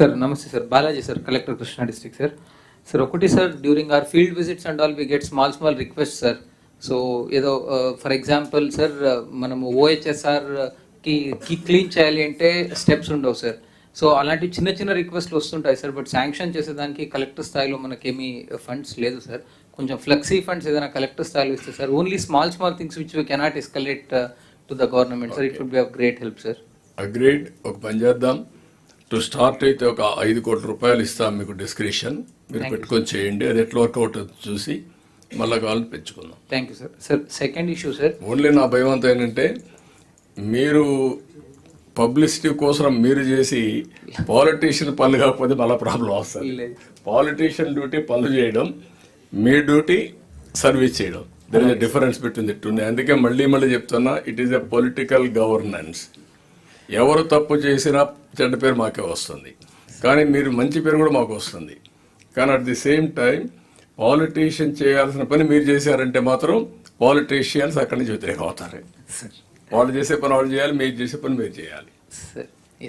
Sir నమస్తే sir. Balaji sir collector Krishna district sir. Sir ఒకటి sir during our field visits and all we get small small request sir so ఏదో for example sir మనము ఓహెచ్ఎస్ఆర్కి కి clean చేయాలి అంటే steps ఉండవు sir so అలాంటి చిన్న చిన్న రిక్వెస్ట్లు వస్తుంటాయి సార్ బట్ శాంక్షన్ చేసేదానికి కలెక్టర్ స్థాయిలో మనకేమీ ఫండ్స్ లేదు సార్ కొంచెం ఫ్లెక్సీ ఫండ్స్ ఏదైనా కలెక్టర్ స్థాయిలో ఇస్తే sir only small small things which we cannot escalate to the government sir it would be of great help sir agreed ఒక పని చేద్దాం. టు స్టార్ట్ అయితే ఒక ఐదు కోట్ల రూపాయలు ఇస్తాం మీకు డిస్క్రిప్షన్ మీరు పెట్టుకొని చేయండి. అది ఎట్లా వర్కౌట్ అవుతుందో చూసి మళ్ళా కావాలని పెంచుకుందాం. Thank you sir sir second issue sir only నా భయం అంతా ఏంటంటే మీరు పబ్లిసిటీ కోసం మీరు చేసి పాలిటీషియన్ పనులు కాకపోతే మళ్ళీ ప్రాబ్లం వస్తుంది. పాలిటీషియన్ డ్యూటీ పనులు చేయడం మీ డ్యూటీ సర్వీస్ చేయడం. There is difference between the two అందుకే మళ్ళీ మళ్ళీ చెప్తున్నా it is a political governance ఎవరు తప్పు చేసినా చెడ్డ పేరు మాకే వస్తుంది. కానీ మీరు మంచి పేరు కూడా మాకు వస్తుంది. కానీ at the same time politician చేయాల్సిన పని మీరు చేశారంటే మాత్రం పాలిటీషియన్స్ అక్కడి నుంచి వ్యతిరేకం అవుతారు సార్ వాళ్ళు చేసే పని వాళ్ళు చేయాలి మీరు చేసే పని మీరు చేయాలి. Sir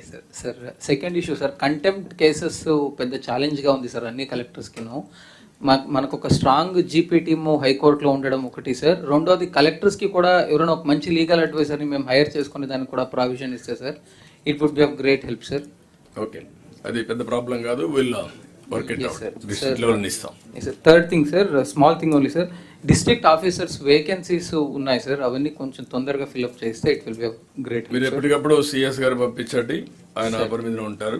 sir sir second issue sir contempt cases పెద్ద ఛాలెంజ్గా ఉంది సార్ అన్ని కలెక్టర్స్కిను మనకు ఒక స్ట్రాంగ్ జీపీ టీమ్ హైకోర్టులో ఉండడం ఒకటి సార్. రెండోది కలెక్టర్స్కి కూడా ఎవరైనా ఒక మంచి లీగల్ అడ్వైజర్ని మేము హైర్ చేసుకునే దానికి కూడా ప్రావిజన్ ఇస్తే sir it would be of great help sir. Okay. అది పెద్ద ప్రాబ్లం కాదు. వీళ్ళ third thing sir small thing only sir district officers vacancies ఉన్నాయి సార్ అవన్నీ కొంచెం తొందరగా ఫిల్అప్ చేస్తే ఇట్ విల్ బి గ్రేట్ మీరు ఎప్పటికప్పుడు సిఎస్ గారు పంపించండి. ఆయన పరిమితిలో ఉంటారు.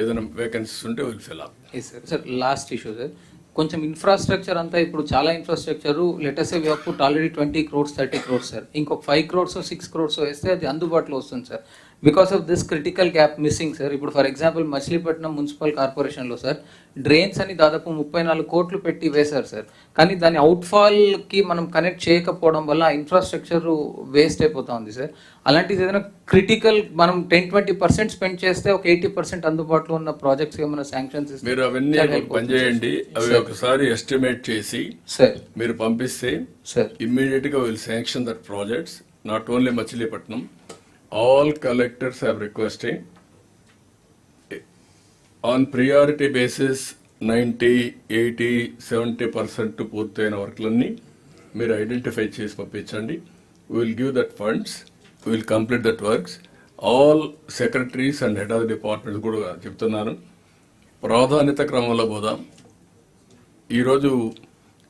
ఏదైనా వేకెన్సీస్ ఉంటే will fill up yes sir sir last issue sir కొంచెం ఇన్ఫ్రాస్ట్రక్చర్ అంతా ఇప్పుడు చాలా infrastructure letters we put already twenty crores thirty crores sir ఇంకొక ఫైవ్ క్రోర్స్ సిక్స్ క్రోర్స్ వేస్తే అది అందుబాటులో వస్తుంది sir because of this critical gap missing sir ఇప్పుడు ఫర్ ఎగ్జాంపుల్ మచిలీపట్నం మున్సిపల్ కార్పొరేషన్లో సార్ డ్రైన్స్ అని దాదాపు ముప్పై నాలుగు కోట్లు పెట్టి వేశారు సార్ కానీ దాని అవుట్ఫాల్కి మనం కనెక్ట్ చేయకపోవడం వల్ల ఇన్ఫ్రాస్ట్రక్చర్ వేస్ట్ అయిపోతా ఉంది సార్ అలాంటిది ఏదైనా క్రిటికల్ మనం టెన్ ట్వంటీ పర్సెంట్ స్పెండ్ చేస్తే ఒక ఎయిటీ పర్సెంట్ అందుబాటులో ఉన్న ప్రాజెక్ట్స్ ఏమైనా శాంక్షన్స్ మీరు అవన్నీ ఒక పని చేయండి అవి ఒకసారి ఎస్టిమేట్ చేసి సార్ మీరు పంపిస్తే సార్ immediate గా will sanction that projects not only Machilipatnam all collectors have requesting on priority basis ninety eighty seventy percent పూర్తయిన వర్క్లన్నీ మీరు ఐడెంటిఫై చేసి పంపించండి. Will give that funds will complete that works all secretaries and head of departments కూడా చెప్తున్నాను ప్రాధాన్యత క్రమంలో పోదాం. ఈరోజు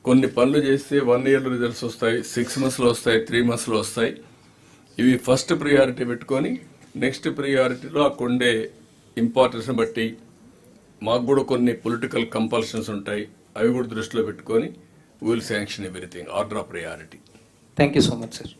కొన్ని పనులు చేస్తే వన్ ఇయర్ రిజల్ట్స్ వస్తాయి సిక్స్ మంత్స్లో వస్తాయి త్రీ మంత్స్లో వస్తాయి. ఇవి ఫస్ట్ ప్రియారిటీ పెట్టుకొని నెక్స్ట్ ప్రియారిటీలో అక్కడ ఉండే ఇంపార్టెన్స్ని బట్టి మాకు కూడా కొన్ని పొలిటికల్ కంపల్షన్స్ ఉంటాయి. అవి కూడా దృష్టిలో పెట్టుకొని will sanction everything order of priority thank you so much sir